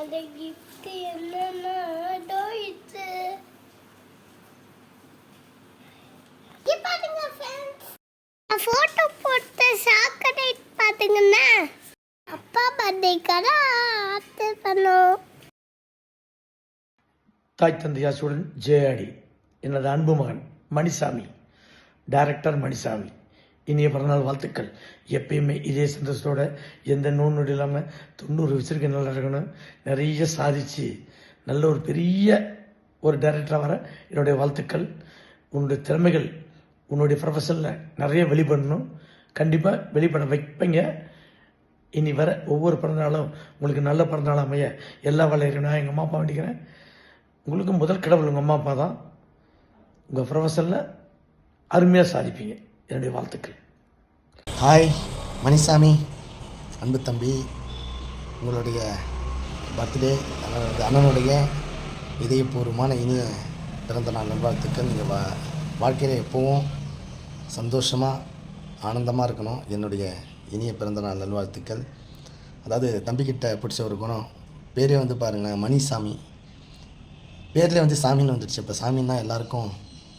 அந்த கிஃப்ட் என்னன்னா டோய்ஸ் பாருங்க ஃப்ரெண்ட்ஸ் ஃபோட்டோ போட்ட சாக்கடைட் பாத்துங்கன்னா அப்பா பர்த்டேக்காக ஆர்டர் பண்ணோம். தாய் தந்தையாசுடன் ஜெயாடி எனது அன்பு மகன் மணிசாமி. டைரக்டர் மணிசாமி. இனிய பிறந்தநாள் வாழ்த்துக்கள். எப்பயுமே இதே சந்தோஷத்தோட எந்த நோய் நொடி இல்லாமல் தொண்ணூறு வச்சிருக்க நல்லா இருக்கணும் நிறைய சாதிச்சு நல்ல ஒரு பெரிய ஒரு டைரக்டராக வர என்னுடைய வாழ்த்துக்கள். உன்னுடைய திறமைகள் உன்னுடைய ப்ரொஃபஷனில் நிறைய வெளிப்படணும். கண்டிப்பாக வெளிப்பட வைப்பீங்க. இனி வர ஒவ்வொரு பிறந்தநாளும் உங்களுக்கு நல்ல பிறந்தநாள் அமைய எல்லா வேலையும் நான் எங்கள் அம்மா அப்பா வேண்டிக்கிறேன். உங்களுக்கு முதல் கடவுள் உங்கள் அம்மா அப்பா தான் உங்கள் ப்ரொஃபஷனில் அருமையாக சாதிப்பீங்க. என்னுடைய வாழ்த்துக்கள். ஹாய் மணிசாமி அன்பு தம்பி உங்களுடைய பர்த்டே அண்ணனுடைய இதயபூர்வமான இனிய பிறந்த நாள் நல்வாழ்த்துக்கள். நீங்கள் வா வாழ்க்கையில் எப்போவும் சந்தோஷமாக ஆனந்தமாக இருக்கணும். என்னுடைய இனிய பிறந்த நாள் நல்வாழ்த்துக்கள். அதாவது தம்பிக்கிட்ட பிடிச்ச ஒரு குணம் பேரே வந்து பாருங்களேன் மணிசாமி. பேர்லேயே வந்து சாமின்னு வந்துடுச்சு. இப்போ சாமின்னா எல்லாருக்கும்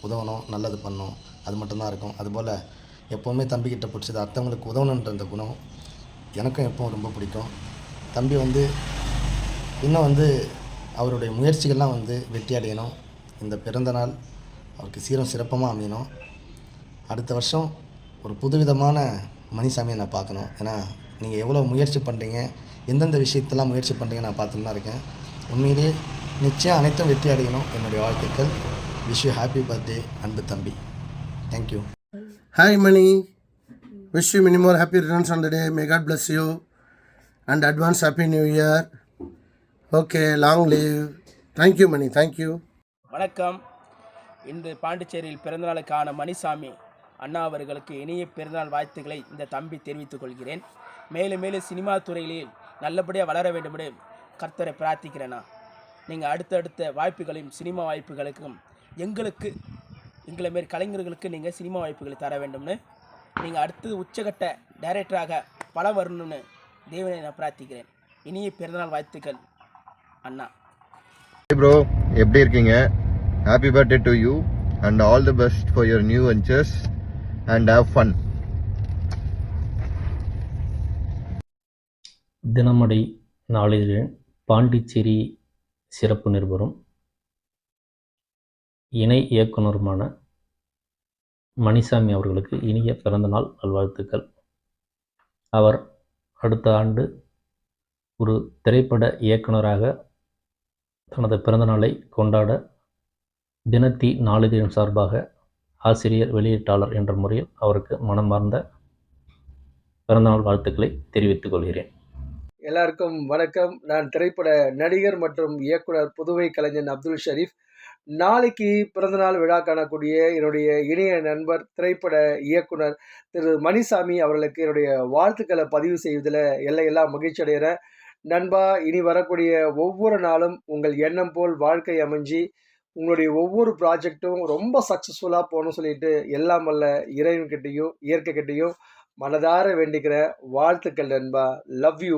உதவணும் நல்லது பண்ணணும். அது மட்டும்தான் இருக்கும். அதுபோல் எப்போவுமே தம்பிக்கிட்ட பிடிச்சது அடுத்தவங்களுக்கு உதவணுன்ற அந்த குணம் எனக்கும் எப்பவும் ரொம்ப பிடிக்கும். தம்பி வந்து இன்னும் வந்து அவருடைய முயற்சிகள்லாம் வந்து வெற்றி அடையணும். இந்த பிறந்த நாள் அவருக்கு சீரும் சிறப்பமாக அமையணும். அடுத்த வருஷம் ஒரு புதுவிதமான மணிசாமியை நான் பார்க்கணும். ஏன்னா நீங்கள் எவ்வளோ முயற்சி பண்ணுறீங்க எந்தெந்த விஷயத்தெல்லாம் முயற்சி பண்ணுறீங்க நான் பார்த்துட்டு தான் இருக்கேன். உண்மையிலேயே நிச்சயம் அனைத்தும் வெற்றி அடையணும் என்னுடைய வாழ்த்துக்கள். விஷ் யூ ஹாப்பி பர்த்டே அன்பு தம்பி. Thank you Hi, Mani. Wish you many more happy returns on the day. May God bless you. And advance Happy New Year. Okay, long live. Thank you, Mani. Thank you. வணக்கம் இன்று பாண்டிச்சேரியில் பிறந்தநாளுக்கான மணிசாமி அண்ணா அவர்களுக்கு இனிய பிறந்தநாள் வாழ்த்துக்களை இந்த தம்பி தெரிவித்துக் கொள்கிறேன் மேலும் மேலும் சினிமா துறையில் நல்லபடியாக வளர வேண்டுமென்று கர்த்தரை பிரார்த்திக்கிறேனா நீங்கள் அடுத்தடுத்த வாய்ப்புகளையும் சினிமா வாய்ப்புகளுக்கும் எங்களுக்கு எங்களை மாரி கலைஞர்களுக்கு நீங்கள் சினிமா வாய்ப்புகளை தர வேண்டும்னு நீங்கள் அடுத்து உச்சகட்ட டைரக்டராக பல வரணும்னு தேவனை நான் பிரார்த்திக்கிறேன். இனிய பிறந்தநாள் வாழ்த்துக்கள் அண்ணா. Hey bro, எப்படி இருக்கீங்க? Happy birthday to you and all the best for your new ventures and have fun தினமடை நாளிதழின் பாண்டிச்சேரி சிறப்பு நிருபரும் இணை இயக்குனருமான மணிசாமி அவர்களுக்கு இனிய பிறந்தநாள் நல்வாழ்த்துக்கள். அவர் அடுத்த ஆண்டு ஒரு திரைப்பட இயக்குனராக தனது பிறந்தநாளை கொண்டாட தினத்தி நாளிதழின் சார்பாக ஆசிரியர் வெளியீட்டாளர் என்ற முறையில் அவருக்கு மனமார்ந்த பிறந்தநாள் வாழ்த்துக்களை தெரிவித்துக் கொள்கிறேன். எல்லாருக்கும் வணக்கம். நான் திரைப்பட நடிகர் மற்றும் இயக்குனர் புதுவை கலைஞன் அப்துல் ஷரீஃப் நாளைக்கு பிறந்தநாள் விழா காணக்கூடிய என்னுடைய இணைய நண்பர் திரைப்பட இயக்குனர் திரு மணிசாமி அவர்களுக்கு என்னுடைய வாழ்த்துக்களை பதிவு செய்வதில் எல்லையெல்லாம் மகிழ்ச்சி அடைகிறேன். நண்பா இனி வரக்கூடிய ஒவ்வொரு நாளும் உங்கள் எண்ணம் போல் வாழ்க்கை அமைஞ்சு உங்களுடைய ஒவ்வொரு ப்ராஜெக்ட்டும் ரொம்ப சக்ஸஸ்ஃபுல்லாக போகணும்னு சொல்லிட்டு எல்லாம் வல்ல இறைவன்கிட்டையும் இயற்கைக்கிட்டையும் மனதார வேண்டிக்கிற வாழ்த்துக்கள் நண்பா. லவ் யூ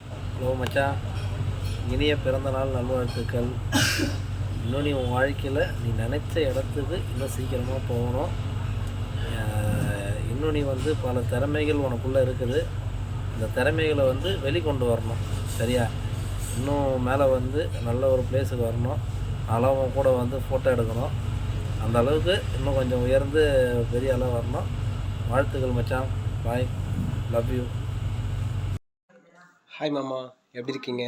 ஹலோ மச்சான். இனிய பிறந்தநாள் நல்வாழ்த்துக்கள். இன்னும் நீ உன் வாழ்க்கையில் நீ நினச்ச இடத்துக்கு இன்னும் சீக்கிரமாக போகணும். இன்னும் நீ வந்து பல திறமைகள் உனக்குள்ளே இருக்குது. இந்த திறமைகளை வந்து வெளிக்கொண்டு வரணும். சரியா? இன்னும் மேலே வந்து நல்ல ஒரு பிளேஸுக்கு வரணும். அளவும் கூட வந்து ஃபோட்டோ எடுக்கணும். அந்த அளவுக்கு இன்னும் கொஞ்சம் உயர்ந்து பெரிய அளவு வரணும். வாழ்த்துக்கள் மச்சான். பாய் லவ் யூ ஹாய் மாமா. எப்படி இருக்கீங்க?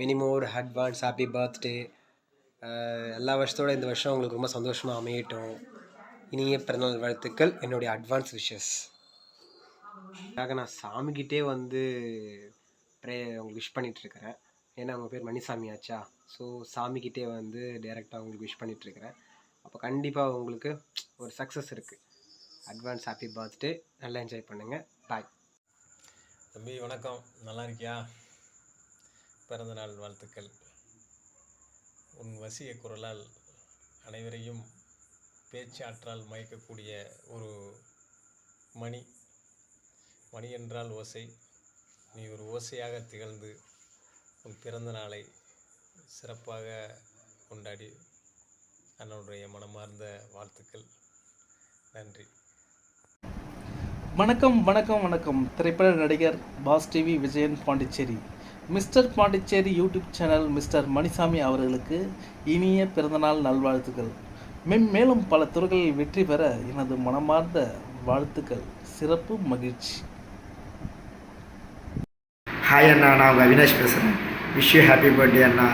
மினிமோர் அட்வான்ஸ் ஹாப்பி பர்த்டே எல்லா வருஷத்தோட இந்த வருஷம் உங்களுக்கு ரொம்ப சந்தோஷமாக அமையட்டும். இனிய பிறந்தநாள் வாழ்த்துக்கள். என்னுடைய அட்வான்ஸ் விஷஸ் அதுக்காக நான் சாமிக்கிட்டே வந்து ப்ரே உங்களுக்கு விஷ் பண்ணிகிட்ருக்கிறேன் ஏன்னா அவங்க பேர் மணிசாமி ஆச்சா? ஸோ சாமிக்கிட்டே வந்து டேரெக்டாக உங்களுக்கு விஷ் பண்ணிகிட்ருக்கிறேன் அப்போ கண்டிப்பாக உங்களுக்கு ஒரு சக்ஸஸ் இருக்குது அட்வான்ஸ் ஹாப்பி பர்த்டே நல்லா என்ஜாய் பண்ணுங்கள் பாய் தம்பி வணக்கம். நல்லா இருக்கியா? பிறந்தநாள் வாழ்த்துக்கள். உன் வசிய குரலால் அனைவரையும் பேச்சாற்றால் மயக்கக்கூடிய ஒரு மணி. மணி என்றால் ஓசை. நீ ஒரு ஓசையாக திகழ்ந்து உன் பிறந்த நாளை சிறப்பாக கொண்டாடி அண்ணனுடைய மனமார்ந்த வாழ்த்துக்கள். நன்றி. வணக்கம் வணக்கம் வணக்கம். திரைப்பட நடிகர் boss TV Vijayan Pondicherry. Mister Pondicherry YouTube channel mister Manisamy அவர்களுக்கு இனிய பிறந்தநாள் நல்வாழ்த்துக்கள். மென்மேலும் பல துறைகளில் வெற்றி பெற எனது மனமார்ந்த வாழ்த்துக்கள். சிறப்பு மகிழ்ச்சி. ஹாய் அண்ணா நான் உங்கள் அவினாஷ் பேசுகிறேன் விஷ் யூ ஹாப்பி பர்த்டே அண்ணா.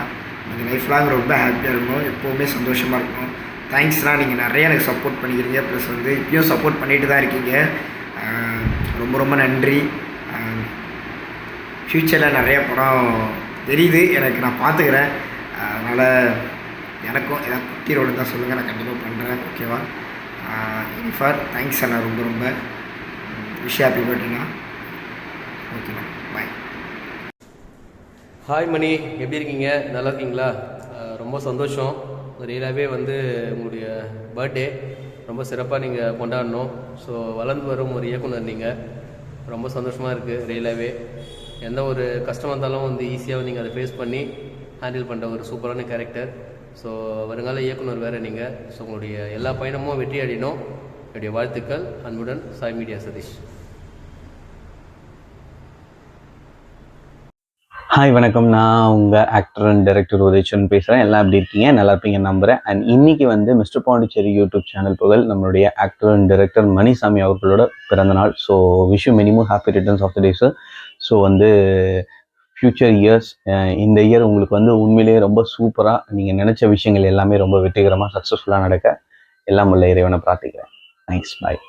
நீங்கள் லைஃப் லாங் ரொம்ப ஹாப்பியாக இருக்கணும். எப்போவுமே சந்தோஷமாக இருக்கணும். தேங்க்ஸ்ண்ணா நீங்கள் நிறைய எனக்கு சப்போர்ட் பண்ணிக்கிறீங்க. ப்ளஸ் வந்து இப்பயும் சப்போர்ட் பண்ணிட்டு தான் இருக்கீங்க. ரொம்ப ரொம்ப நன்றி. ஃப்யூச்சரில் நிறைய படம் தெரியுது. எனக்கு நான் பார்த்துக்கிறேன். அதனால் எனக்கும் ஏதாவது குட்டி ரோடு தான் சொல்லுங்கள் நான் கண்டிப்பாக பண்ணுறேன் ஓகேவா? ஃபார் தேங்க்ஸ் அண்ணா ரொம்ப ரொம்ப. விஷ் ஹாப்பி பர்த்டேண்ணா ஓகேண்ணா பாய் ஹாய் மணி. எப்படி இருக்கீங்க? நல்லா இருக்கீங்களா? ரொம்ப சந்தோஷம். ரியலாகவே வந்து உங்களுடைய பர்த்டே ரொம்ப சிறப்பாக நீங்கள் கொண்டாடணும். ஸோ வளர்ந்து வரும் ஒரு இயக்குனர் நீங்கள் ரொம்ப சந்தோஷமாக இருக்குது ரியலாகவே எந்த ஒரு கஷ்டம் வந்தாலும் வந்து ஈஸியாக நீங்கள் அதை ஃபேஸ் பண்ணி ஹேண்டில் பண்ணுற ஒரு சூப்பரான கேரக்டர் ஸோ வருங்கால இயக்குனர் வேறு நீங்கள் ஸோ உங்களுடைய எல்லா பயணமும் வெற்றி அடையணும். என்னுடைய வாழ்த்துக்கள். அன்புடன் சாய் மீடியா சதீஷ். ஹாய் வணக்கம். நான் உங்கள் ஆக்டர் அண்ட் டைரக்டர் உதயச்சன் பேசுகிறேன் எல்லாம் எப்படி இருக்கீங்க? நல்லா இருப்பீங்க நம்புகிறேன் அண்ட் இன்னைக்கு வந்து மிஸ்டர் பாண்டிச்சேரி யூடியூப் சேனல் புகழ் நம்மளுடைய ஆக்டர் அண்ட் டைரக்டர் மணிசாமி அவர்களோட பிறந்தநாள். So wish minimum happy returns of the day sir so வந்து ஃப்யூச்சர் இயர்ஸ் இந்த இயர் உங்களுக்கு வந்து உண்மையிலேயே ரொம்ப சூப்பராக நீங்கள் நினச்ச விஷயங்கள் எல்லாமே ரொம்ப வெற்றிகரமாக சக்ஸஸ்ஃபுல்லாக நடக்க எல்லாம் உள்ள இறைவனை பிரார்த்திக்கிறேன். Thanks bye